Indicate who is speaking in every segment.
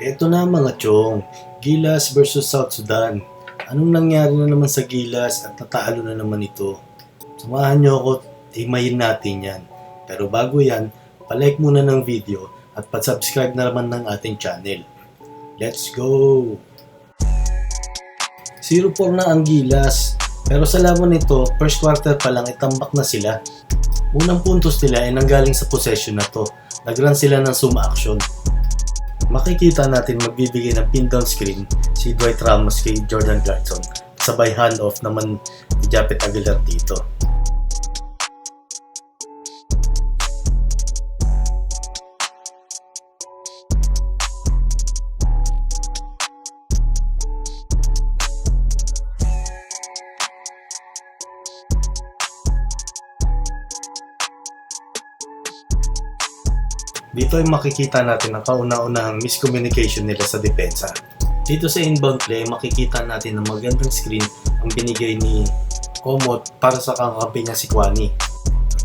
Speaker 1: Eto na mga chong, Gilas versus South Sudan. Anong nangyari na naman sa Gilas at natalo na naman ito? Samahan niyo ako, himayin natin yan. Pero bago yan, palike muna ng video at pa-subscribe na naman ng ating channel. Let's go! 0-4 na ang Gilas. Pero sa laban nito, first quarter pa lang itambak na sila. Unang puntos nila ay nanggaling sa possession na to. Nagran sila ng suma action. Makikita natin magbibigay ng pin down screen si Dwight Ramos kay Jordan Clarkson. Sabay handoff naman ni Japet Aguilar dito. Dito ay makikita natin ang kauna-unahang miscommunication nila sa depensa. Dito sa inbound play, makikita natin na magandang screen ang binigay ni Omot para sa kakampi niya si Kwani.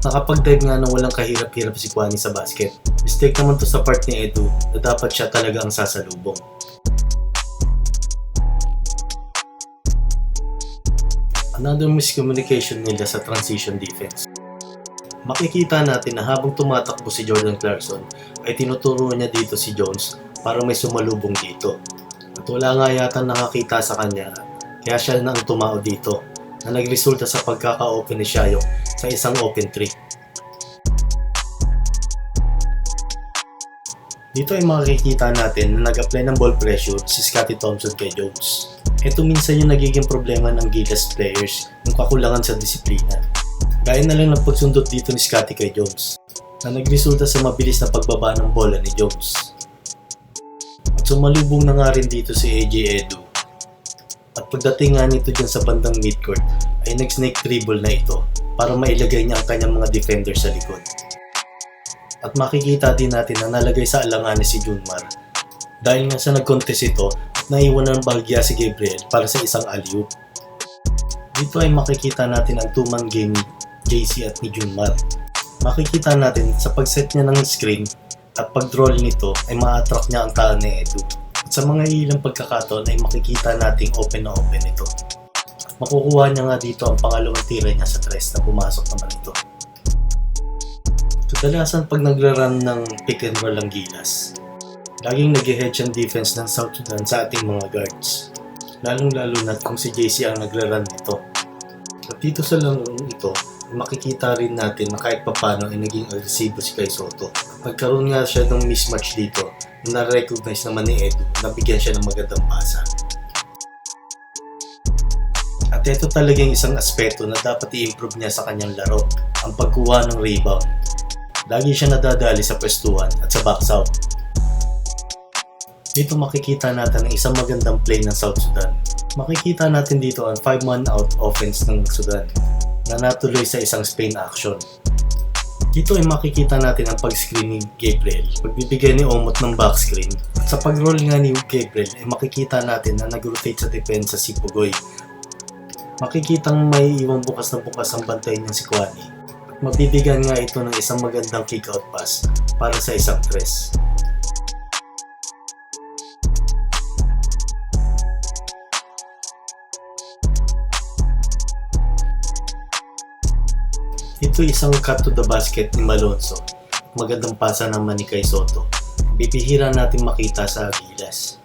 Speaker 1: Nakapag-dive nga ng walang kahirap-hirap si Kwani sa basket. Mistake naman to sa part ni Edu na dapat siya talaga ang sasalubong. Another miscommunication nila sa transition defense makikita natin na habang tumatakbo si Jordan Clarkson ay tinuturo niya dito si Jones para may sumalubong dito. At wala nga yata nakakita sa kanya kaya siya na ang tumao dito na nagresulta sa pagkaka-open ni Shayok sa isang open trick. Dito ay makikita natin na nag-apply ng ball pressure si Scottie Thompson kay Jones. Ito minsan yung nagiging problema ng Gilas players, yung kakulangan sa disiplina. Gaya na lang ng pagsundot dito ni Scotty kay Jones na nagresulta sa mabilis na pagbaba ng bola ni Jones. At sumalubong na nga rin dito si AJ Edu. At pagdating nga nito dyan sa bandang midcourt ay nag-snake dribble na ito para mailagay niya ang kanyang mga defender sa likod. At makikita din natin na nalagay sa alanganin si Junmar dahil nga sa nag-contest ito naiwan ng bahagya si Gabriel para sa isang alley-oop. Dito ay makikita natin ang two-man game ni JC at ni Junmar. Makikita natin sa pag-set niya ng screen at pag-roll nito ay ma-attract niya ang tao ni Edu. At sa mga ilang pagkakataon ay makikita nating open na open ito. Makukuha niya nga dito ang pangalawang tira niya sa tres na pumasok naman ito. Kadalasan pag nagra-run ng pick and roll ang gilas, laging nag-hedge ang defense ng South Sudan sa ating mga guards. Lalong-lalo na kung si JC ang nagra-run nito. At dito sa larong ito, makikita rin natin na kahit papano ay naging agresibo si Kai Soto. Nagkaroon nga siya ng mismatch dito na na-recognize naman ni Edu na bigyan siya ng magandang pasa. At ito talagang isang aspeto na dapat i-improve niya sa kanyang laro, ang pagkuha ng rebound. Lagi siya nadadali sa pwestuhan at sa box out. Dito makikita natin ang isang magandang play ng South Sudan. Makikita natin dito ang 5-man out offense ng Sudan na natuloy sa isang Spain action. Dito ay makikita natin ang pag-screen ni Gabriel, pagbibigay ni Omot ng back screen. At sa pag-roll nga ni Gabriel ay makikita natin na nag-rotate sa depensa si Pugoy. Makikitang may iwang bukas na bukas ang bantay niya si Kwani. Mabibigyan nga ito ng isang magandang kick-out pass para sa isang press. Ito isang cut to the basket ni Malonzo. Magandang pasa naman ni Kay Soto. Bibihira natin makita sa Gilas.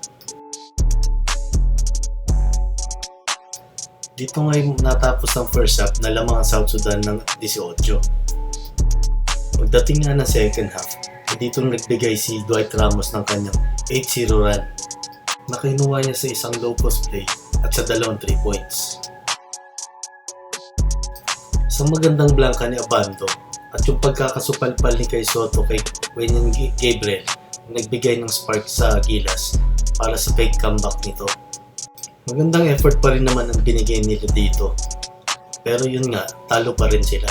Speaker 1: Dito ngayon natapos ang first half na lamang ang South Sudan ng 18. Pagdating nga ng second half, ay dito nagbigay si Dwight Ramos ng kanyang 8-0 run na niya sa isang low post play at sa dalawang 3 points. Sa magandang blanka ni Abando at yung pagkakasupalpal ni kay Soto kay Wenyan Gabriel nagbigay ng spark sa Gilas para sa fake comeback nito. Magandang effort pa rin naman ang binigay nila dito. Pero yun nga, talo pa rin sila.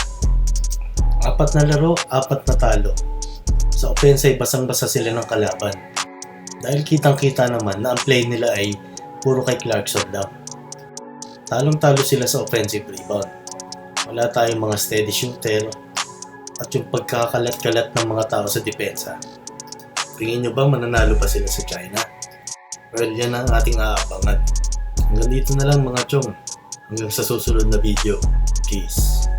Speaker 1: Apat na laro, apat na talo. Sa offense ay basang-basa sila ng kalaban. Dahil kitang-kita naman na ang play nila ay puro kay Clarkson daw. Talong-talo sila sa offensive rebound. Wala tayong mga steady shooter at yung pagkakalat-kalat ng mga tao sa depensa. Tingin nyo ba mananalo pa sila sa China? Well, yan ang ating aabangan. Hanggang dito na lang mga chong. Hanggang sa susunod na video. Peace.